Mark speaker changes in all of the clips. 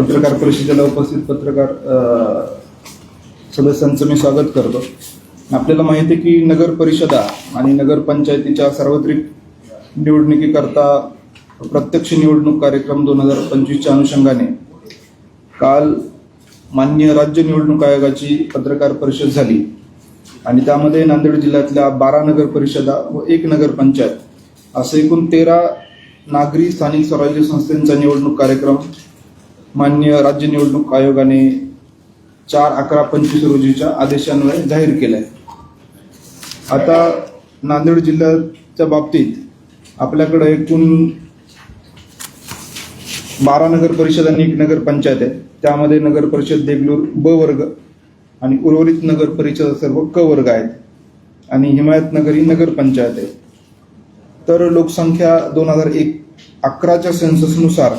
Speaker 1: पत्रकार परिषदेला उपस्थित पत्रकार सदस्यांचं मी स्वागत करतो. आपल्याला माहिती आहे की नगर परिषदा आणि नगरपंचायतीच्या सार्वत्रिक निवडणुकीकरता प्रत्यक्ष निवडणूक कार्यक्रम दोन हजार पंचवीसच्या अनुषंगाने काल मान्य राज्य निवडणूक आयोगाची पत्रकार परिषद झाली. आणि त्यामध्ये नांदेड जिल्ह्यातल्या बारा नगर परिषदा व एक नगरपंचायत असे असं एकूण तेरा नागरी स्थानिक स्वराज्य संस्थांचा निवडणूक कार्यक्रम मान्य राज्य निवडणूक आयोगाने चार अकरा पंचवीस रोजीच्या आदेशान्वये जाहीर केलं आहे आता नांदेड जिल्ह्याच्या बाबतीत आपल्याकडे एकूण बारा नगर परिषद आणि एक नगर पंचायत आहे त्यामध्ये नगर परिषद देगलूर ब वर्ग आणि उर्वरित नगर परिषद सर्व क वर्ग आहेत. आणि हिमायतनगर ही नगर पंचायत आहे. तर लोकसंख्या दोन हजार एक अकराच्या सेन्ससनुसार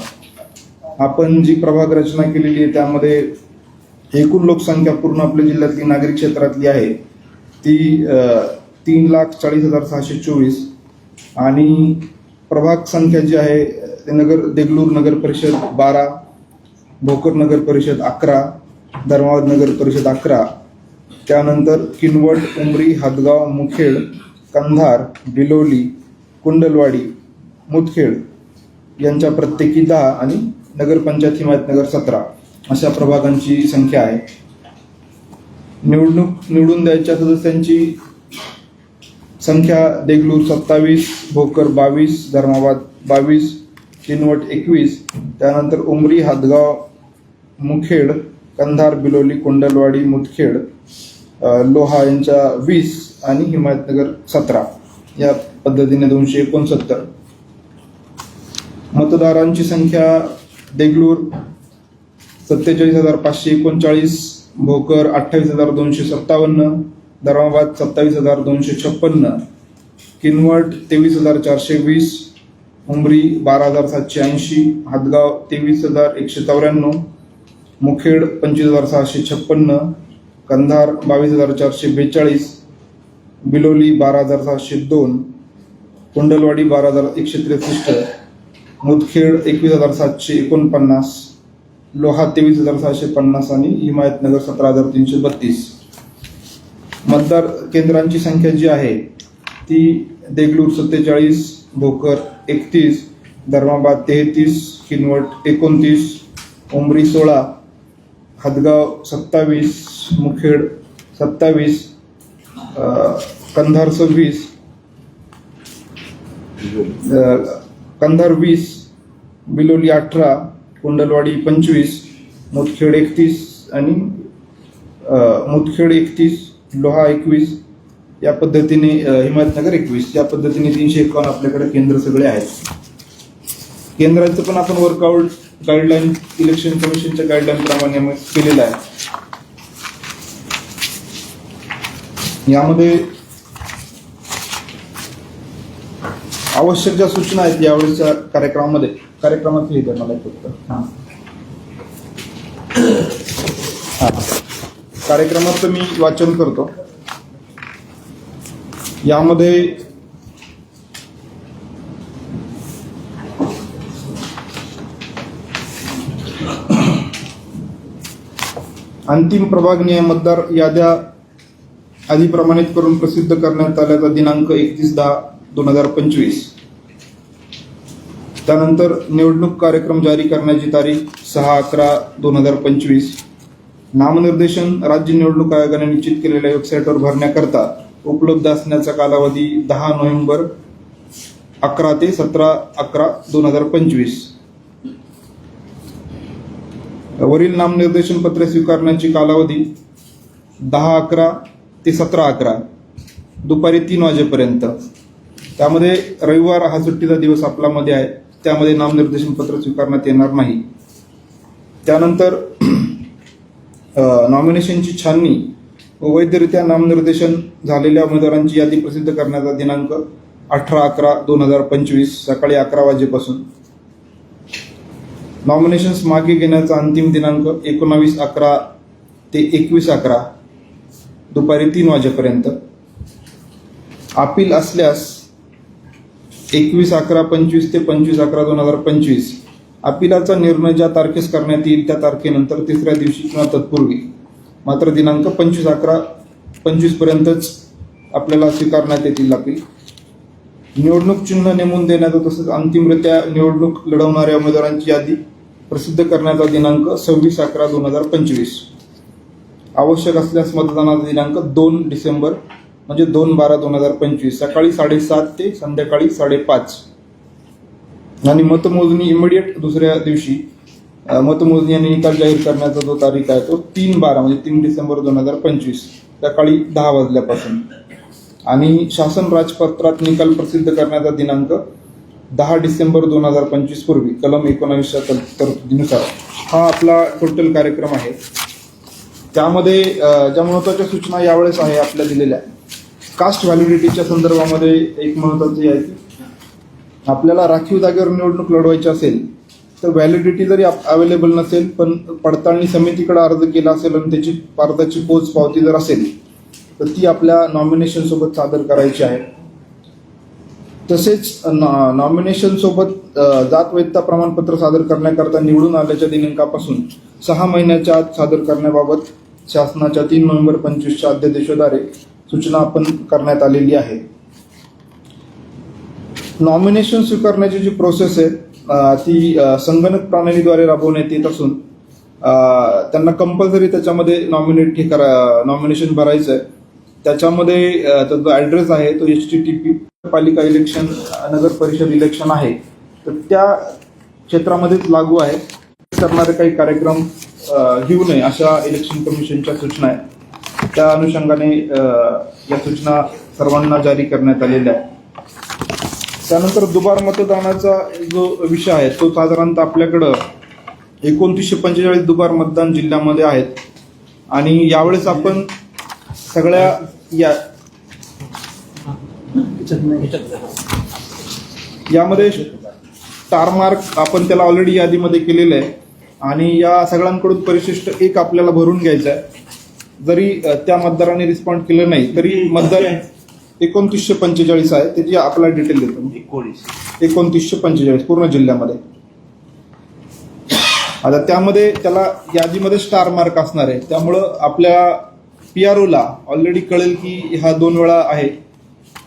Speaker 1: आपण जी प्रभाग रचना केलेली आहे त्यामध्ये एकूण लोकसंख्या पूर्ण आपल्या जिल्ह्यातली नागरिक क्षेत्रातली आहे ती तीन लाख चाळीस हजार सहाशे चोवीस. आणि प्रभाग संख्या जी आहे ते नगर देगलूर नगर परिषद बारा भोकर नगर परिषद अकरा धर्माबाद नगर परिषद अकरा त्यानंतर किनवट उमरी हादगाव मुखेड कंधार बिलोली कुंडलवाडी मुदखेड यांच्या प्रत्येकी दहा आणि नगरपंचायत हिमायतनगर सतरा अशा प्रभागांची संख्या आहे. निवडणूक निवडून द्यायच्या सदस्यांची संख्या देगलूर सत्तावीस भोकर बावीस धर्माबाद बावीस किनवट एकवीस त्यानंतर उमरी हादगाव मुखेड कंधार बिलोली कुंडलवाडी मुदखेड लोहा यांच्या वीस आणि हिमायतनगर सतरा या पद्धतीने दोनशे एकोणसत्तर. मतदारांची संख्या देगलूर सत्तेचाळीस हजार पाचशे एकोणचाळीस भोकर अठ्ठावीस हजार दोनशे सत्तावन्न धर्माबाद सत्तावीस हजार दोनशे छप्पन्न किनवट तेवीस हजार चारशे वीस उमरी बारा हजार सातशे ऐंशी हादगाव तेवीस हजार एकशे चौऱ्याण्णव मुखेड पंचवीस हजार सहाशे छप्पन्न कंधार बावीस हजार चारशे बेचाळीस बिलोली बारा हजार सहाशे दोन कुंडलवाडी बारा हजार एकशे त्रेसष्ट मुदखेड एकवीस हजार सातशे एकोणपन्नास लोहा तेवीस हजार सहाशे पन्नास आणि हिमायतनगर सतरा हजार तीनशे बत्तीस. मतदार केंद्रांची संख्या जी आहे ती देगलूर सत्तेचाळीस भोकर एकतीस धर्माबाद तेहतीस किनवट एकोणतीस उमरी सोळा हदगाव सत्तावीस मुखेड सत्तावीस कंधार सव्वीस कंधार वीस बिलोली अठरा कुंडलवाडी पंचवीस मुतखेड एकतीस आणि मुतखेड एकतीस लोहा एकवीस या पद्धतीने हिमायतनगर एकवीस या पद्धतीने तीनशे एकावन्न आपल्याकडे केंद्र सगळे आहेत. केंद्राचं पण आपण वर्कआउट गाईडलाईन इलेक्शन कमिशनच्या गाईडलाईनप्रमाणे केलेलं आहे. यामध्ये आवश्यक ज्या सूचना आहेत यावेळेच्या कार्यक्रमामध्ये कार्यक्रमात हे द्या मला फक्त हां. हां. कार्यक्रमाचं मी वाचन करतो. यामध्ये अंतिम प्रभाग निहाय मतदार याद्या आधी प्रमाणित करून प्रसिद्ध करण्यात आल्याचा दिनांक एकतीस दहा दोन हजार पंचवीस. त्यानंतर निवडणूक कार्यक्रम जारी करण्याची तारीख सहा अकरा दोन हजार पंचवीस. नामनिर्देशन राज्य निवडणूक आयोगाने निश्चित केलेल्या वेबसाईटवर भरण्याकरता उपलब्ध असण्याचा कालावधी दहा नोव्हेंबर अकरा ते सतरा अकरा दोन हजार पंचवीस. वरील नामनिर्देशन पत्रे स्वीकारण्याची कालावधी दहा अकरा ते सतरा अकरा दुपारी तीन वाजेपर्यंत. त्यामध्ये रविवार हा सुट्टीचा दिवस आपल्यामध्ये आहे. त्यामध्ये नामनिर्देशन पत्र स्वीकारण्यात येणार नाही. त्यानंतर नॉमिनेशनची छाननी व वैधरित्या नामनिर्देशन झालेल्या उमेदवारांची यादी प्रसिद्ध करण्याचा दिनांक अठरा अकरा दोन हजार पंचवीस सकाळी अकरा वाजेपासून. नॉमिनेशन्स मागे घेण्याचा अंतिम दिनांक एकोणावीस अकरा ते एकवीस अकरा दुपारी तीन वाजेपर्यंत. अपील असल्यास एकवीस अकरा पंचवीस ते पंचवीस अकरा दोन हजार पंचवीस. अपिलाचा निर्णय ज्या तारखेस करण्यात येईल त्या तारखेनंतर तिसऱ्या दिवशी किंवा तत्पूर्वी. मात्र दिनांक पंचवीस अकरा पंचवीसपर्यंतच आपल्याला स्वीकारण्यात येतील अपील. निवडणूक चिन्ह नेमून देण्याचा तसंच अंतिमरित्या निवडणूक लढवणाऱ्या उमेदवारांची यादी प्रसिद्ध करण्याचा दिनांक सव्वीस अकरा दोन हजार पंचवीस. आवश्यक असल्यास मतदानाचा दिनांक दोन डिसेंबर म्हणजे दोन बारा दोन हजार पंचवीस. सकाळी साडेसात ते संध्याकाळी साडेपाच. आणि मतमोजणी इमिडिएट दुसऱ्या दिवशी मतमोजणी आणि निकाल जाहीर करण्याचा जो तारीख आहे तो तीन बारा म्हणजे तीन डिसेंबर दोन हजार पंचवीस सकाळी दहा वाजल्यापासून. आणि शासन राजपत्रात निकाल प्रसिद्ध करण्याचा दिनांक दहा डिसेंबर दोन हजार पंचवीस पूर्वी कलम एकोणावीसच्या तरतुदीनुसार. हा आपला टोटल कार्यक्रम आहे. त्यामध्ये ज्या महत्त्वाच्या सूचना यावेळेस आहे आपल्या दिलेल्या. कास्ट व्हॅलिडिटीच्या संदर्भामध्ये एक महत्वाची आहे. की आपल्याला राखीव जागेवर निवडणूक लढवायची असेल तर व्हॅलिडिटी जरी अवेलेबल नसेल पण पडताळणी समितीकडे अर्ज केला असेल आणि त्याची भारताची पोच पावती जर असेल तर ती आपल्या नॉमिनेशन सोबत सादर करायची आहे. तसेच नॉमिनेशन सोबत जात वैधता प्रमाणपत्र सादर करण्याकरता निवडून आल्याच्या दिनांकापासून सहा महिन्याच्या आत सादर करण्याबाबत शासनाच्या तीन नोव्हेंबर पंचवीसच्या अध्यादेशाद्वारे सूचना आपण करण्यात आलेली आहे. नॉमिनेशन स्वीकारण्याची जी प्रोसेस आहे ती संगणक प्रणालीद्वारे राबवण्यात येत असून त्यांना कंपल्सरी त्याच्यामध्ये नॉमिनेट हे करा नॉमिनेशन भरायचं आहे. त्याच्यामध्ये त्याचा जो ॲड्रेस आहे तो एच टी टी पी पालिका इलेक्शन नगर परिषद इलेक्शन आहे. तर त्या क्षेत्रामध्येच लागू आहे. करणारे काही कार्यक्रम घेऊ नये अशा इलेक्शन कमिशनच्या सूचना आहेत. त्या अनुषंगाने या सूचना सर्वांना जारी करण्यात आलेल्या आहेत. त्यानंतर दुबार मतदानाचा जो विषय आहे तो साधारणतः आपल्याकडं एकोणतीसशे पंचेचाळीस दुबार मतदान जिल्ह्यामध्ये आहेत. आणि यावेळेस आपण सगळ्या या यामध्ये स्टार मार्क आपण त्याला ऑलरेडी यादीमध्ये केलेलं आहे. आणि या सगळ्यांकडून परिशिष्ट एक आपल्याला भरून घ्यायचं आहे जरी त्या मतदारांनी रिस्पॉन्ड केलं नाही तरी मतदार एकोणतीसशे पंचेचाळीस आहे त्याची आपल्याला डिटेल देतो.
Speaker 2: एकोणीस.
Speaker 1: एकोणतीसशे पंचेचाळीस पूर्ण जिल्ह्यामध्ये. आता त्यामध्ये त्याला यादीमध्ये स्टार मार्क असणार आहे. त्यामुळं आपल्या पी आर ओला ऑलरेडी कळेल की हा दोन वेळा आहे.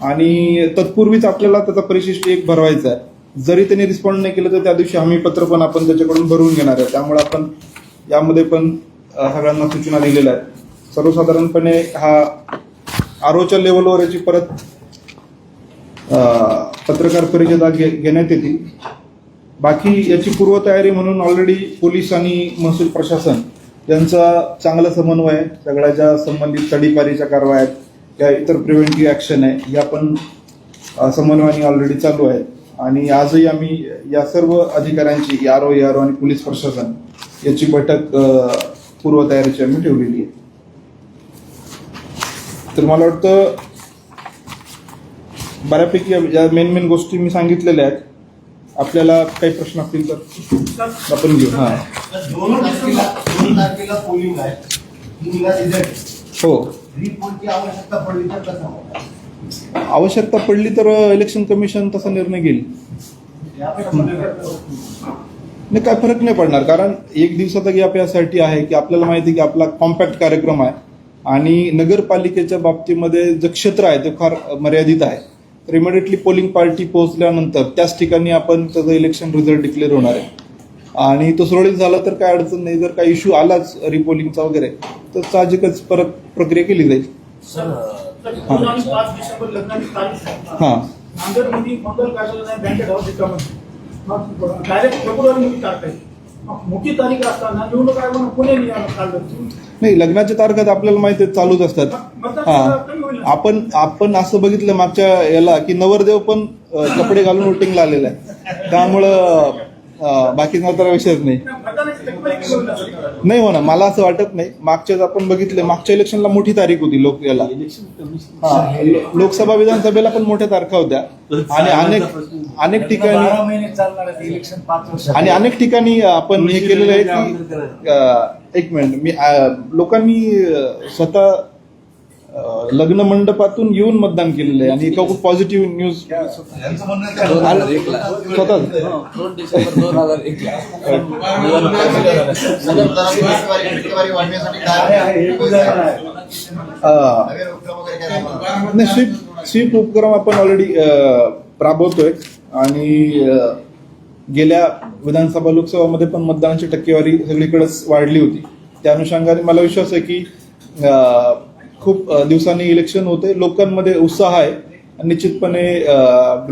Speaker 1: आणि तत्पूर्वीच आपल्याला त्याचा परिशिष्ट एक भरवायचा आहे. जरी त्यांनी रिस्पॉन्ड नाही केलं तर त्या दिवशी हमी पत्र पण आपण त्याच्याकडून भरून घेणार आहे. त्यामुळे आपण यामध्ये पण सगळ्यांना सूचना दिलेल्या आहेत. सर्वसाधारणपणे हा आरोच्या लेवलवर याची परत पत्रकार परिषदा घे घेण्यात येतील बाकी याची पूर्वतयारी म्हणून ऑलरेडी पोलीस आणि महसूल प्रशासन यांचा चांगला समन्वय आहे. सगळ्या ज्या संबंधित तडीपारीच्या कारवाया आहेत. किंवा इतर प्रिव्हेंटिव्ह ॲक्शन आहे. या पण समन्वयाने ऑलरेडी चालू आहेत. आणि आजही आम्ही या सर्व अधिकाऱ्यांची आर ओ आर आणि पोलीस प्रशासन याची बैठक पूर्वतयारीची आम्ही ठेवलेली आहे. तर मला वाटतं बऱ्यापैकी या मेन मेन गोष्टी मी सांगितलेल्या आहेत आपल्याला काही प्रश्न असतील तर आपण घेऊ. हा. हो.
Speaker 2: आवश्यकता पडली तर
Speaker 1: इलेक्शन कमिशन तसा निर्णय घेईल. नाही काय फरक नाही पडणार. कारण एक दिवसाचा गॅप यासाठी आहे की आपल्याला माहिती आहे की आपला कॉम्पॅक्ट कार्यक्रम आहे. आणि नगरपालिकेच्या बाबतीमध्ये जे क्षेत्र आहे ते फार मर्यादित आहे. तर इमिडिएटली पोलिंग पार्टी पोहोचल्यानंतर त्याच ठिकाणी आपण त्याचं इलेक्शन रिझल्ट डिक्लेअर होणार आहे. आणि तो सुरळीत झाला तर काय अडचण नाही. जर काही इश्यू आलाच रिपोलिंगचा वगैरे तर साहजिकच परत प्रक्रिया केली जाईल.
Speaker 3: दोन आणि पाच डिसेंबर लग्नाची तारीख आहे.
Speaker 1: हां.
Speaker 3: नांदेडमध्ये मंगल कार्यालय आहे बँकेट हाऊस एकामध्ये मग डायरेक्ट फेब्रुवारीमध्ये तारीख आहे मग मोठी तारीख असताना निवडणूक आयोगानं पुणे नियम काढलं?
Speaker 1: नाही लग्नाच्या तारखात आपल्याला माहिती आहे चालूच असतात. हा. आपण आपण असं बघितलं मागच्या याला की नवरदेव पण कपडे घालून वोटिंगला आलेला आहे. त्यामुळं अ, बाकीचा तर विषयच नाही. नाही हो ना मला असं वाटत नाही. मागच्याच आपण बघितले मागच्या इलेक्शनला मोठी तारीख होती लोक याला. लोकसभा विधानसभेला पण मोठ्या तारखा होत्या. आणि अनेक अनेक ठिकाणी आणि अनेक ठिकाणी आपण हे केलेलं आहे की एक मिनिट मी लोकांनी स्वतः लग्न मंडपातून येऊन मतदान केलेलं आहे आणि एका खूप पॉझिटिव्ह न्यूज? स्वतः
Speaker 4: दोन डिसेंबर दोन हजार
Speaker 1: हे? नाही स्वीप स्वीप उपक्रम आपण ऑलरेडी राबवतोय आणि गेल्या विधानसभा लोकसभामध्ये पण मतदानाची टक्केवारी सगळीकडेच वाढली होती त्या अनुषंगाने मला विश्वास आहे की अं, खूप दिवसांनी इलेक्शन होते. लोकांमध्ये उत्साह आहे. आणि निश्चितपणे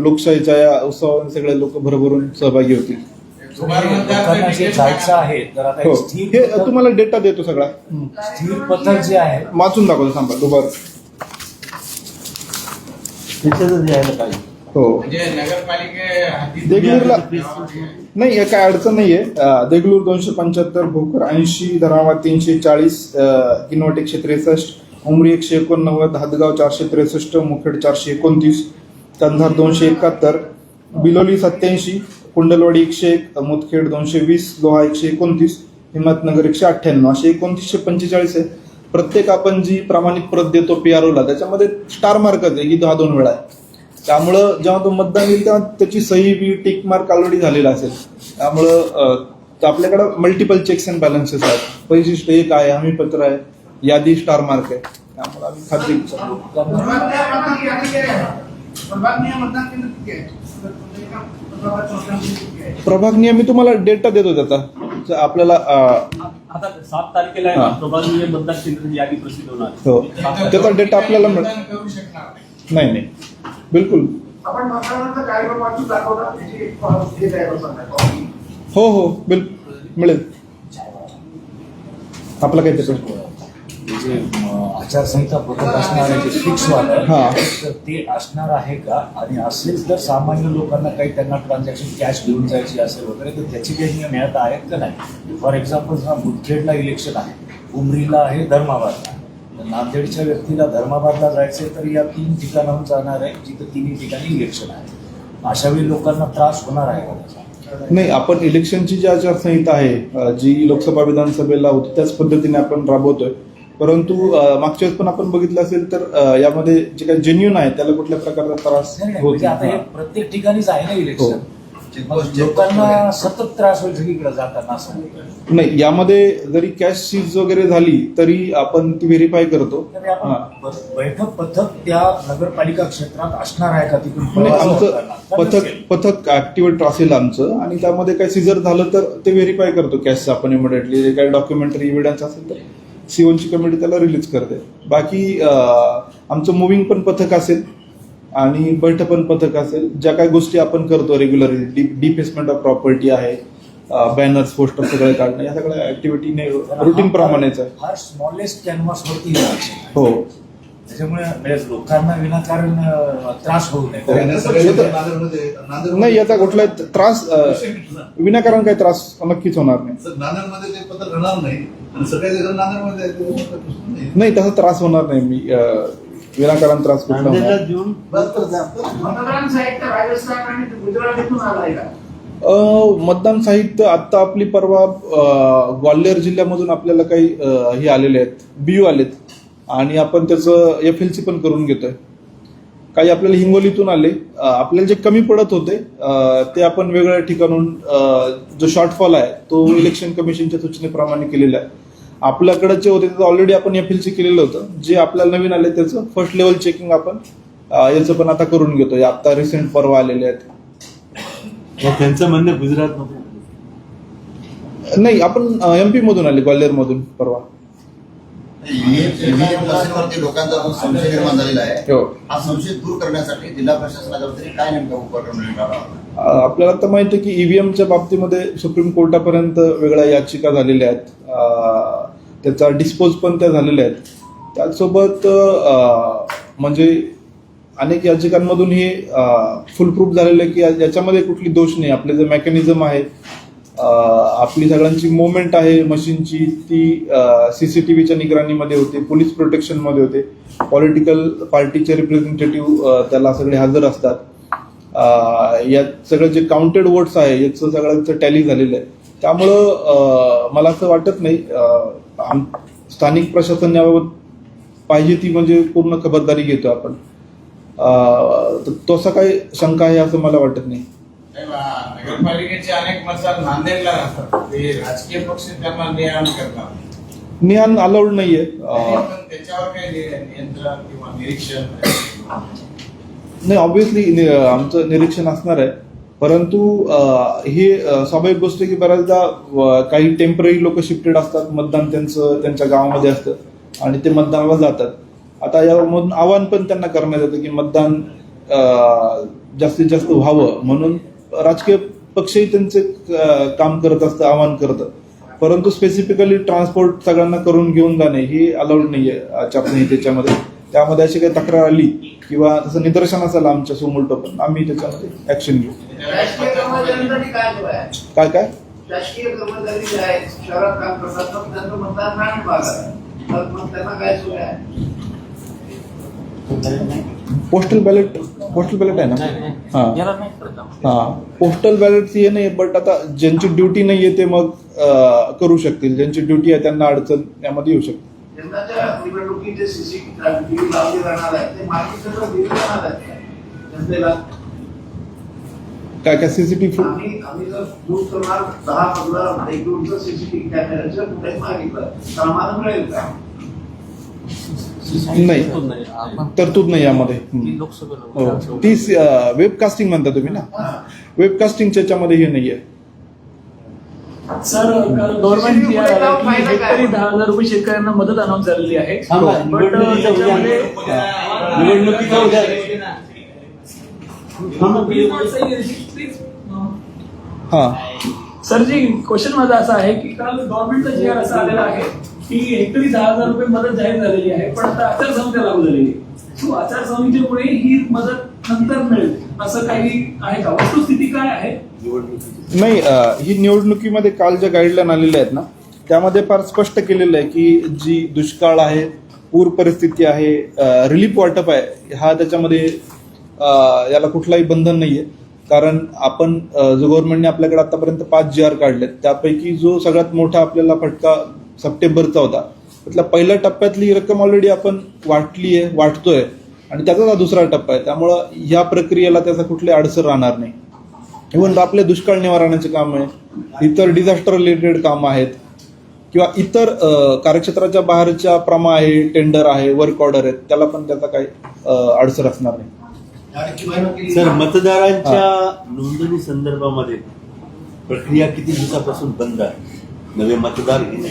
Speaker 1: लोकशाहीच्या या उत्सवाने सगळे लोक भरभरून सहभागी होतील.
Speaker 5: आहे तर आता
Speaker 1: हो.
Speaker 5: स्थिर
Speaker 1: हे
Speaker 5: पथक-
Speaker 1: तुम्हाला डेटा देतो सगळा.
Speaker 5: स्थिर पथक जे आहे
Speaker 1: वाचून दाखवतो थांबा दुपार
Speaker 5: त्याच्यातच यायला पाहिजे
Speaker 1: हो.
Speaker 4: म्हणजे नगरपालिके
Speaker 1: देगलूरला नाही या काय अडचण नाहीये. अं, देगलूर दोनशे पंच्याहत्तर भोकर ऐंशी धरावा तीनशे चाळीस किनवटे एकशे त्रेसष्ट उमरी एकशे एकोणनव्वद हदगाव चारशे त्रेसष्ट मुखेड चारशे एकोणतीस कंधार दोनशे एकाहत्तर बिलोली सत्याऐंशी कुंडलवाडी एकशे एक मुदखेड दोनशे वीस लोहा एकशे एकोणतीस हिम्मतनगर एकशे अठ्ठ्याण्णव असे एकोणतीसशे पंचेचाळीस आहे प्रत्येक आपण जी प्रामाणिक प्रत देतो पीआरओला त्याच्यामध्ये स्टार मार्कच आहे की दहा दोन वेळा आहे. त्यामुळं जेव्हा तो मतदान येईल तेव्हा त्याची सही बी टिक मार्क ऑलरेडी झालेला असेल. त्यामुळं आपल्याकडं मल्टिपल चेक्स अँड बॅलन्सेस आहेत. वैशिष्ट्य एक आहे हमीपत्र आहे. यादी स्टार मार्क आहे. त्यामुळे आम्ही खात्री प्रभाग नियम मी तुम्हाला डेटा देतो त्याचा. आपल्याला
Speaker 6: सात तारखेला आहे
Speaker 1: हा.
Speaker 6: ना, प्रभागीय मतदान केंद्राची यादी प्रसिद्ध होणार. आहे.
Speaker 1: हो. त्याचा डेटा आपल्याला नाही नाही. बिलकुल.
Speaker 3: त्याची हे
Speaker 1: हो. हो बिल मिळेल. आपला काय ते प्रश्न
Speaker 5: हे जे आचारसंहिता पथक असणार आहे जे फिक्स वालं. तर ते असणार आहे का? आणि असेल तर सामान्य लोकांना काही त्यांना ट्रान्झॅक्शन कॅश घेऊन जायची असेल वगैरे तर त्याची काही नियम यात आहेत का नाही? फॉर एक्झाम्पल मुदखेडला इलेक्शन आहे उमरीला आहे धर्माबादला नांदेडच्या व्यक्तीला धर्माबादला जायचे तर या तीन ठिकाणाहून जाणार आहे जिथं तिन्ही ठिकाणी इलेक्शन आहे. अशा वेळी लोकांना त्रास होणार आहे का
Speaker 1: नाही आपण इलेक्शनची जी आचारसंहिता आहे जी लोकसभा विधानसभेला होती त्याच पद्धतीने आपण राबवतोय. परंतु मागच्या वेळेस पण आपण बघितलं असेल तर यामध्ये जे काही जेन्युन आहे त्याला कुठल्या प्रकारचा त्रास होत
Speaker 5: म्हणजे आता हे. प्रत्येक ठिकाणीच आहे ना इलेक्शन
Speaker 1: हो.
Speaker 5: लोकांना सतत त्रास होईल सगळीकडे जाताना असं नाही.
Speaker 1: यामध्ये जरी कॅश सीज वगैरे झाली तरी आपण ती व्हेरीफाय करतो
Speaker 5: बैठक पथक त्या नगरपालिका क्षेत्रात असणार आहे का प्रवास
Speaker 1: आमचं पथक. पथक ऍक्टिव्हेट असेल आमचं आणि त्यामध्ये काही सिजर झालं तर ते व्हेरीफाय करतो कॅशचं आपण इमिडिएटली जे काही डॉक्युमेंटरी एव्हिडन्स असेल तर सीओची कमिटी त्याला रिलीज करते. बाकी आमचं मुव्हिंग पण पथक असेल आणि बैठक पण पथक असेल. ज्या काही गोष्टी आपण करतो रेग्युलरली डिफेसमेंट ऑफ प्रॉपर्टी आहे बॅनर्स पोस्टर सगळे काढणं या सगळ्या ऍक्टिव्हिटीने रुटीन प्रमाणेच आहे.
Speaker 5: स्मॉलेस्ट कॅनव्हास वरती. हो. त्याच्यामुळे म्हणजे लोकांना विनाकारण अं, त्रास होऊ नये.
Speaker 1: हो. नाही याचा कुठला त्रास विनाकारण काही त्रास नक्कीच होणार नाही.
Speaker 2: सर, नांदेडमध्ये ते पत्र राहणार नाही.
Speaker 1: तसा त्रास होणार नाही. मी विनाकारण त्रास कुठला.
Speaker 3: मतदान साहित्य
Speaker 1: आता आपली परवा ग्वाल्हेर जिल्ह्यामधून आपल्याला काही हे आलेले आहेत. बियू आलेत. आणि आपण त्याचं एफ एल सी पण करून घेतोय. काही आपल्याला हिंगोलीतून आले आपल्याला जे कमी पडत होते ते आपण वेगळ्या ठिकाणून जो शॉर्टफॉल आहे तो इलेक्शन कमिशनच्या सूचनेप्रमाणे केलेला आहे. आपल्याकडे जे होते ते ऑलरेडी आपण एफ एल सी केलेलं होतं. जे आपल्याला नवीन आले त्याचं फर्स्ट लेवल चेकिंग आपण याचं पण आता करून घेतोय. आता रिसेंट परवा आलेले आहेत.
Speaker 7: त्यांचं म्हणणं गुजरात
Speaker 1: नाही आपण एमपी मधून आले ग्वाल्हेर मधून परवा.
Speaker 2: EVM मशीनवरती लोकांचा जो संशय निर्माण झालेला आहे
Speaker 1: हो.
Speaker 2: हा संशय दूर करण्यासाठी जिल्हा काय नेमका उपक्रम
Speaker 1: आपल्याला तर माहिती आहे की ईव्हीएमच्या बाबतीमध्ये सुप्रीम कोर्टापर्यंत वेगळ्या याचिका झालेल्या आहेत. त्याचा डिस्पोज पण त्या झालेल्या आहेत. त्याचसोबत म्हणजे अनेक याचिकांमधून हे फुल प्रूफ झालेलं आहे की याच्यामध्ये कुठली दोष नाही. आपले जे मेकॅनिझम आहे आपली सगळ्यांची मुवमेंट आहे मशीनची. ती सी सी टी व्हीच्या निगराणीमध्ये होते पोलीस प्रोटेक्शनमध्ये होते. पॉलिटिकल पार्टीचे रिप्रेझेंटेटिव्ह त्याला सगळे हजर असतात. यात सगळं जे काउंटेड वोट्स आहे याचं सगळ्यांचं टॅली झालेलं आहे. त्यामुळं मला असं वाटत नाही आम- स्थानिक प्रशासन याबाबत पाहिजे ती म्हणजे पूर्ण खबरदारी घेतो आपण. तर तसं काही शंका आहे असं मला वाटत नाही.
Speaker 4: नगरपालिकेचे अनेक मसाल नांदेडला राहतात. ते राजकीय पक्ष त्यांना नियम करणार
Speaker 1: नियान अलाउड नाहीये. अं,
Speaker 4: पण त्याच्यावर काही नि- नियंत्रण किंवा निरीक्षण
Speaker 1: नाही. ऑब्व्हियसली आमचं निरीक्षण असणार आहे. परंतु अं, हे अं, स्वाभाविक गोष्ट आहे की बऱ्याचदा अं, काही टेंपररी लोक शिफ्टेड असतात. मतदान त्यांचं त्यांच्या गावामध्ये असतं. आणि ते मतदानाला जातात. आता यामधून आव्हान पण त्यांना करण्यात येतं की मतदान अं, जास्तीत जास्त व्हावं. म्हणून राजकीय पक्षही त्यांचे काम करत असतं आव्हान करतं परंतु स्पेसिफिकली ट्रान्सपोर्ट सगळ्यांना करून घेऊन जाणे ही अलाउड नाहीये आचारसंहितेच्यामध्ये. त्यामध्ये अशी काही तक्रार आली किंवा तसं निदर्शन असेल आमच्यासमोर पण आम्ही त्याच्यामध्ये ऍक्शन घेऊ.
Speaker 2: काय आहे?
Speaker 1: काय
Speaker 2: शहरात काम करतात नाही त्यांना काय सोय आहे?
Speaker 1: पोस्टल बॅलेट पोस्टल बॅलेट आहे ना? हा. हा. पोस्टल बॅलेट हे नाही बट आता ज्यांची ड्युटी नाहीये ते मग अं, करू शकतील. ज्यांची ड्युटी आहे त्यांना अडचण त्यामध्ये येऊ शकते.
Speaker 2: यंदाच्या निवडणुकीचे सीसीटीव्ही लावले जाणार आहे. ते माहिती सगळं दिली जाणार आहे. जनतेला.
Speaker 1: काय काय सीसीटीव्ही
Speaker 2: आम्ही आम्ही जर दूर करणार दहा पंधरा देगलूरचं सीसीटीव्ही कॅमेऱ्याचं कुठे मागितलं तर आम्हाला मिळेल का?
Speaker 1: नाही. तरतूद नाही यामध्ये. हो. ती वेबकास्टिंग म्हणता तुम्ही ना? वेबकास्टिंगच्या याच्यामध्ये हे नाहीये.
Speaker 8: सर गव्हर्नमेंट हेक्टरी दहा हजार रुपये शेतकऱ्यांना मदत अनाऊन्स झालेली आहे. त्याच्यामध्ये-
Speaker 7: उद्या-
Speaker 1: हा.
Speaker 8: सर जी क्वेश्चन माझा असा आहे की काल गव्हर्नमेंटचा जी आर असा आलेला आहे. की हेक्टरी दहा हजार रुपये मदत जाहीर झालेली आहे पण आता आचारसंहिता लागू झालेली आहे. सो आचारसंहितेमुळे ही मदत नंतर मिळेल असं काही आहे का? वस्तुस्थिती काय आहे?
Speaker 1: नाही ही निवडणुकीमध्ये काल ज्या गाईडलाईन आलेल्या आहेत ना त्यामध्ये फार स्पष्ट केलेलं आहे की जी दुष्काळ आहे पूर परिस्थिती आहे रिलीफ वाटप आहे हा त्याच्यामध्ये याला कुठलाही बंधन नाही आहे कारण आपण जो गव्हर्नमेंटने आपल्याकडे आतापर्यंत पाच जी आर काढलेत त्यापैकी जो सगळ्यात मोठा आपल्याला फटका सप्टेंबरचा होता. त्यातल्या पहिल्या टप्प्यातली ही रक्कम ऑलरेडी आपण वाटली आहे वाटतोय. आणि त्याचाच हा दुसरा टप्पा आहे. त्यामुळं या प्रक्रियेला त्याचा कुठली अडचण राहणार नाही. इव्हन आपले दुष्काळ निवारणाचे काम आहे. इतर डिझास्टर रिलेटेड काम आहेत. किंवा इतर कार्यक्षेत्राच्या बाहेरच्या प्रमा आहे टेंडर आहे वर्क ऑर्डर आहेत त्याला पण त्याचा काही अडचण असणार नाही.
Speaker 7: सर मतदारांच्या नोंदणी संदर्भामध्ये प्रक्रिया किती दिवसापासून बंद आहे? नवे मतदार घेणे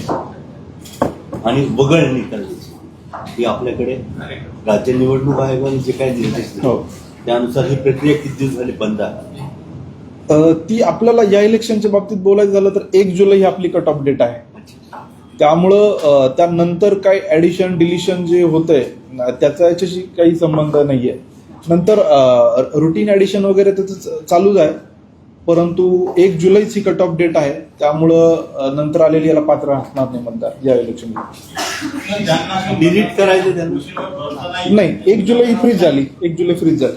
Speaker 7: आणि वगळणी करण्याची ही आपल्याकडे राज्य निवडणूक आयोगाने जे काही निर्देश दिले
Speaker 1: हो.
Speaker 7: त्यानुसार ही प्रक्रिया किती दिवस झाली बंद आहे?
Speaker 1: ती आपल्याला या इलेक्शनच्या बाबतीत बोलायचं झालं तर एक जुलै ही आपली कट ऑफ डेट आहे. त्यामुळं त्यानंतर काही ऍडिशन डिलिशन जे होतंय त्याचा याच्याशी काही संबंध नाहीये. नंतर रुटीन ऍडिशन वगैरे त्याचं चालूच आहे. परंतु एक जुलैची कट ऑफ डेट आहे. त्यामुळं नंतर आलेली याला पात्र असणार नाही मतदार या इलेक्शन
Speaker 7: डिलीट करायचं त्यांना?
Speaker 1: नाही एक जुलै ही फ्रीज झाली. एक जुलै फ्रीज झाली.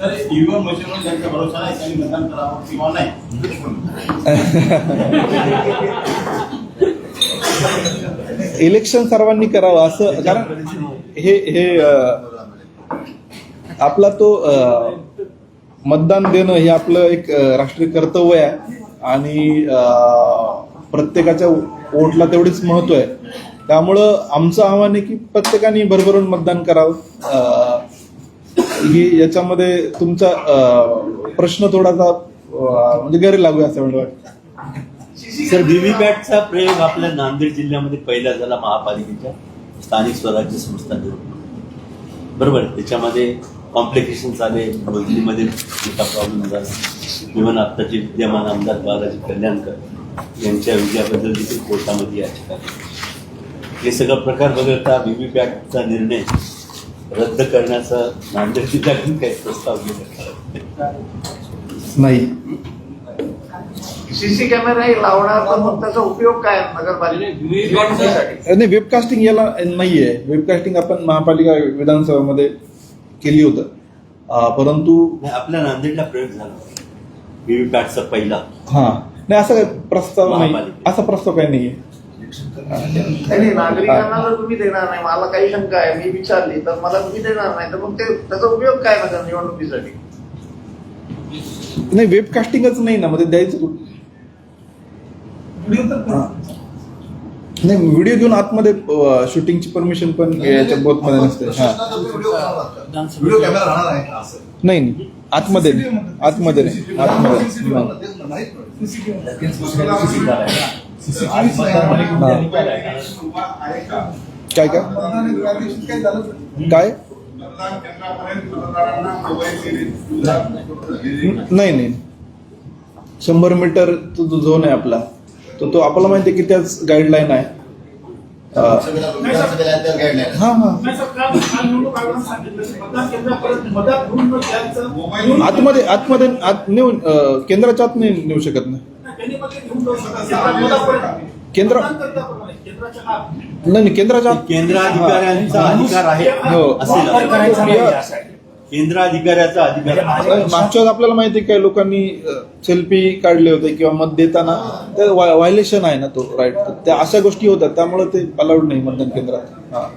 Speaker 2: तर ईव्हीएम मशीनवर ज्यांचा भरोसा नाही त्यांनी मतदान करावं किंवा नाही?
Speaker 1: इलेक्शन सर्वांनी करावं असं कारण हे हे आपला तो मतदान देणं हे आपलं एक राष्ट्रीय कर्तव्य आहे. आणि प्रत्येकाच्या वोटला तेवढीच महत्त्व आहे. त्यामुळं आमचं आव्हान आहे की प्रत्येकाने भरभरून मतदान करावं. ही याच्यामध्ये तुमचा प्रश्न थोडासा म्हणजे गैर लागू आहे असं मला वाटतं.
Speaker 7: सर व्हीव्हीपॅटचा प्रयोग आपल्या नांदेड जिल्ह्यामध्ये पहिला झाला महापालिकेच्या स्थानिक स्वराज्य संस्था निवडणूक. बरोबर? त्याच्यामध्ये कॉम्प्लिकेशन्स आले. मोजणीमध्ये मोठा प्रॉब्लेम झाला. इव्हन आत्ताचे विद्यमान आमदार बालाजी कल्याणकर यांच्या विजयाबद्दल देखील कोर्टामध्ये याचिका. हे सगळं प्रकार वगळता व्हीव्हीपॅटचा निर्णय रद्द करण्याचा नांदेड जिल्ह्यातून काही प्रस्ताव गेला
Speaker 1: नाही.
Speaker 2: सीसी कॅमेरा हे लावणार तर मग त्याचा उपयोग काय नगरपालिकेसाठी
Speaker 1: नाही वेबकास्टिंग याला नाहीये. वेबकास्टिंग आपण महापालिका विधानसभेमध्ये केली होतं. परंतु
Speaker 7: नाही, आपल्या नांदेडला प्रयोग झाला. व्हीव्हीपॅटचा पहिला.
Speaker 1: हा. नाही असा काही प्रस्ताव नाही.
Speaker 7: महापालिका.
Speaker 1: असा प्रस्ताव काही
Speaker 2: नाही नाही, नागरिकांना जर तुम्ही देणार नाही. मला काही शंका आहे. मी विचारली तर मला तुम्ही देणार नाही. तर मग ते त्याचा उपयोग काय ना त्या निवडणुकीसाठी?
Speaker 1: नाही वेबकास्टिंगच नाही ना मध्ये द्यायचं कुठं?
Speaker 3: व्हिडिओ तर
Speaker 1: हा. नाही व्हिडिओ घेऊन आतमध्ये शूटिंगची परमिशन पण याच्या बोथमध्ये नसते. हा.
Speaker 9: व्हिडिओ कॅमेरा राहणार आहे का असं?
Speaker 1: नाही नाही. आतमध्ये नाही. आतमध्ये नाही. आतमध्ये? काय काय? काय? नाही नाही. शंभर मीटर तो जो झोन आहे आपला. तो तो आपल्याला माहिती आहे की त्याच गाईडलाईन आहे. हा हा. आतमध्ये आतमध्ये आत नेऊन अं, केंद्राच्या आत नाही नेऊ शकत नाही. केंद्र-. नाही नाही. केंद्राच्या आत.
Speaker 7: केंद्र अधिकाऱ्यांचा अधिकार आहे.
Speaker 1: हो.
Speaker 7: असेल.
Speaker 5: वापर करायचा नाही यासाठी.
Speaker 7: केंद्र अधिकाऱ्याचा अधिकार आहे.
Speaker 5: माझ्या
Speaker 1: मागच्या वेळेस आपल्याला माहिती आहे काही लोकांनी सेल्फी काढले होते किंवा मत देताना ते व्हायलेशन आहे ना तो राईट त्या अशा गोष्टी होतात त्यामुळे ते अलाउड नाही मतदान केंद्रात. हा.